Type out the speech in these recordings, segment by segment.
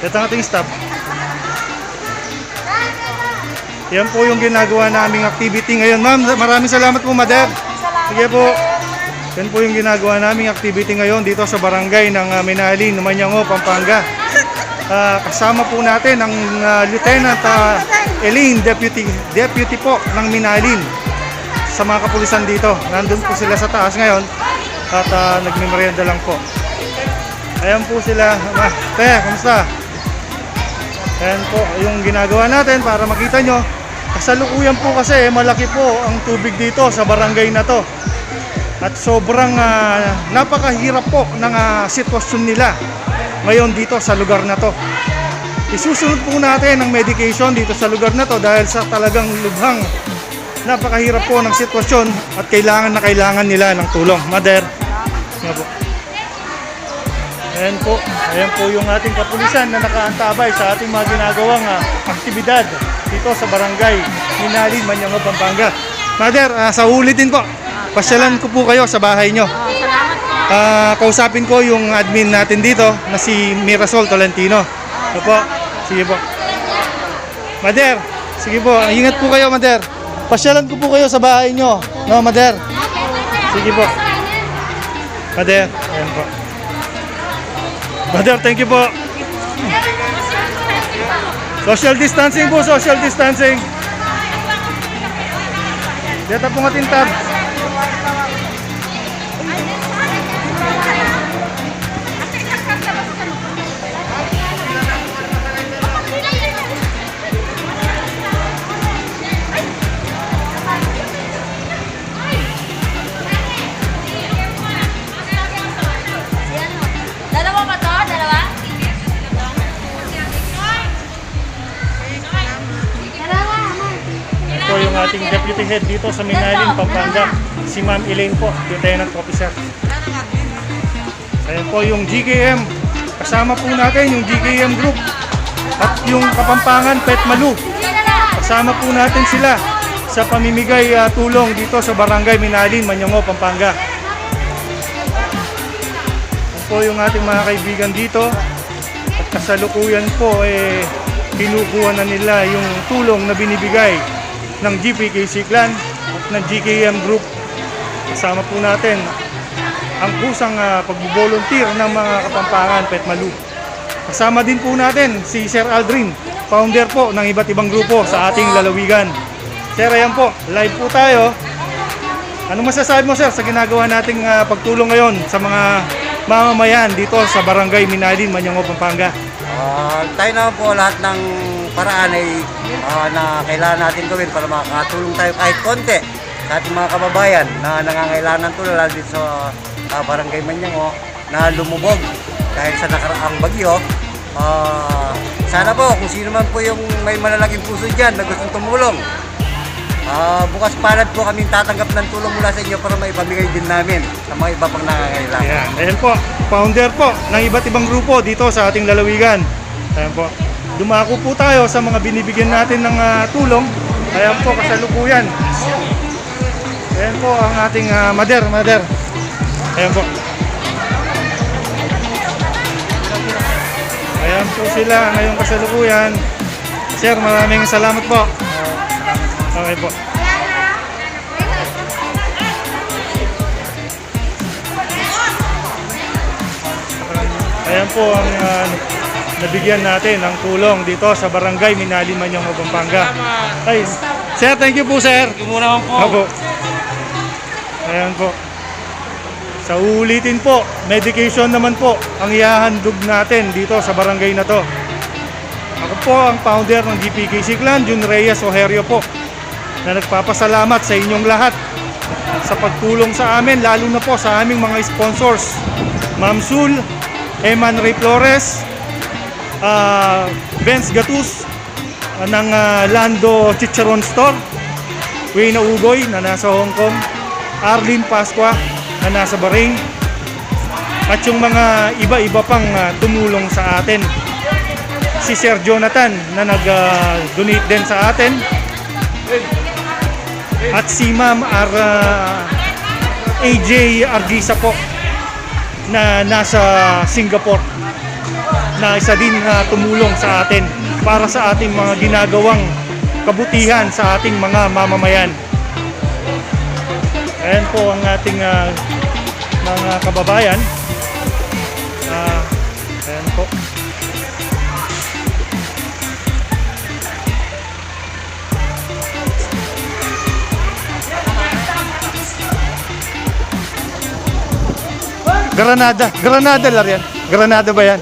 Ito ang ating staff. Yan po yung ginagawa naming activity ngayon. Ma'am, maraming salamat po, Mother. Sige po. Yan po yung ginagawa naming activity ngayon dito sa barangay ng uh, Minalin, Manyango, Pampanga. Ah, kasama po natin ang ah, Lieutenant ah, Elaine, Deputy, Deputy po ng Minalin sa mga kapulisan dito. Nandun po sila sa taas ngayon at uh, nagmimerienda lang po. Ayan po sila. Ma, te, kamusta? Ayan po yung ginagawa natin para makita nyo. Kasalukuyan po kasi malaki po ang tubig dito sa barangay na to. At sobrang ah, napakahirap po ng ah, sitwasyon nila ngayon dito sa lugar na to. Isusunod po natin ang medication dito sa lugar na to dahil sa talagang lubhang napakahirap po ng sitwasyon at kailangan na kailangan nila ng tulong. Mother. Ayan po, ayan po yung ating kapulisan na nakaantabay sa ating mga ginagawang ah, aktibidad dito sa barangay Minalin, Manyango, Pampanga. Mother, ah, sa ulitin po, pasyalan ko po kayo sa bahay nyo. Ah, kausapin ko yung admin natin dito na si Mirasol Tolentino. Opo, sige po. Mader, sige po, ingat po kayo, Mader. Pasyalan ko po kayo sa bahay nyo. No, Mader? Sige po. Mader, ayan po. Mader, thank you po. Social distancing po, social distancing. Dito po nga tintab. Deputy head dito sa Minalin, Pampanga. Si Ma'am Elaine po, Lieutenant Officer. Ayan po yung GKM. Kasama po natin yung GKM Group. At yung Kapampangan Pet Malu. Kasama po natin sila sa pamimigay ah, tulong dito sa Barangay Minalin, Manyango, Pampanga. Ayan po yung ating mga kaibigan dito. At kasalukuyan po eh kinukuha na nila yung tulong na binibigay ng GPK Clan at ng GKM Group. Kasama po natin ang kusang uh, pagbo-volunteer ng mga kapampangan Pet Malu. Kasama din po natin si Sir Aldrin, founder po ng iba't ibang grupo sa ating lalawigan. Sir, ayan po, live po tayo. Anong masasabi mo sir sa ginagawa nating ah, pagtulong ngayon sa mga mamamayan dito sa Barangay Minalin, Manyango, Pampanga? Ah, tayo naman po lahat ng paraan ay ah, na kailangan natin gawin para makakatulong tayo kahit konti sa ating mga kababayan na nangangailangan ng tulong lalo dito sa ah, Barangay Manyango na lumubog dahil sa nakaraang bagyo. Ah, sana po kung sino man po yung may malalaking puso dyan na gustong tumulong. Ah, bukas palad po kami tatanggap ng tulong mula sa inyo para maipamigay din namin sa mga iba pang nangangailangan. Ayan, ayan po, founder po ng iba't ibang grupo dito sa ating lalawigan. Ayan po. Dumako po tayo sa mga binibigyan natin ng ah, tulong. Ayan po, kasalukuyan. Ayan po ang ating ah, mader, mader. Ayan po. Ayan po sila ngayong kasalukuyan. Sir, maraming salamat po. Okay po. Ayan po ang ah, nabigyan natin ng tulong dito sa Barangay Minali Manyong, Pampanga. Ay, sir, thank you po, sir. Thank you muna po. Opo. Ayan po. Sa ulitin po, medication naman po ang ihahandog natin dito sa barangay na to. Ako po ang founder ng GPK Clan, Jun Reyes Ojerio po, na nagpapasalamat sa inyong lahat sa pagtulong sa amin, lalo na po sa aming mga sponsors. Ma'am Sul, Eman Ray Flores, ah, Vince Gatus ah, ng ah, Lando Chicharon Store, Wayne Ugoy na nasa Hong Kong, Arlene Pasqua na nasa Bahrain, at yung mga iba-iba pang ah, tumulong sa atin. Si Sir Jonathan na nag-donate din sa atin. At si Ma'am Ar, ah, AJ Argisa po na nasa Singapore. na isa din na tumulong sa atin para sa ating mga ginagawang kabutihan sa ating mga mamamayan. Ayan po ang ating ah, mga kababayan. Ah, Granada. Granada lang yan. Granada ba yan?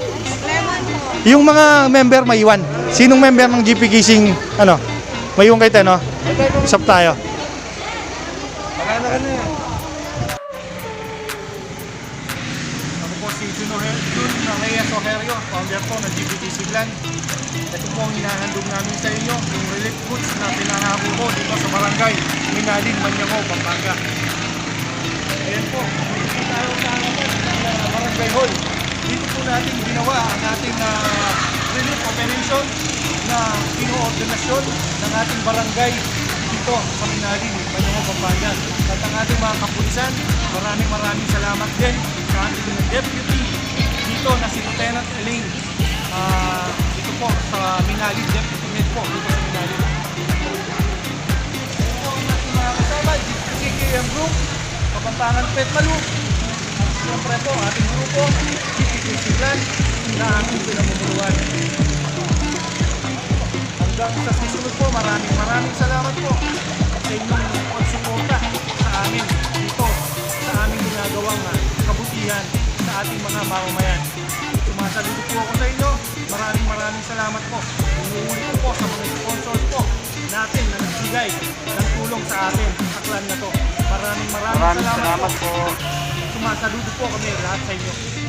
Yung mga member may iwan. Sinong member ng GP Gising, ano? May kayo tayo, no? Usap tayo. Ako po si Jun Reyes Ojerio, founder po ng GP Siglan. Ito po ang hinahandog namin sa inyo, yung relief goods na pinangako ko dito sa barangay, Minalin, Manyango, Pampanga. Ayan po, dito tayo sa harapan ng uh, barangay hall. Dito po natin ginawa ang ating uh, relief operation na inoordinasyon ng ating barangay dito sa Minalin, Manyango, Pampanga. At ang ating mga kapulisan, maraming maraming salamat din sa ating deputy dito na si Lieutenant Elaine. Ah, dito po sa Minalin, deputy head po dito sa Minalin. Ito po ang ating mga kasama, GKM Group, Kapampangan Pet Malu. Siyempre po, ating grupo, GPK Siglan, na aming pinamumuluan. Hanggang sa susunod po, maraming maraming salamat po sa inyong pagsuporta sa amin dito sa aming ginagawang kabutihan sa ating mga mamamayan. Sumasaludo po ako sa inyo. Maraming maraming salamat po. Inuuli ko po sa mga sponsors po natin na nagbigay ng tulong sa atin clan na to. Maraming maraming, Maraming salamat, salamat po. po. Sumasaludo po kami lahat sa inyo.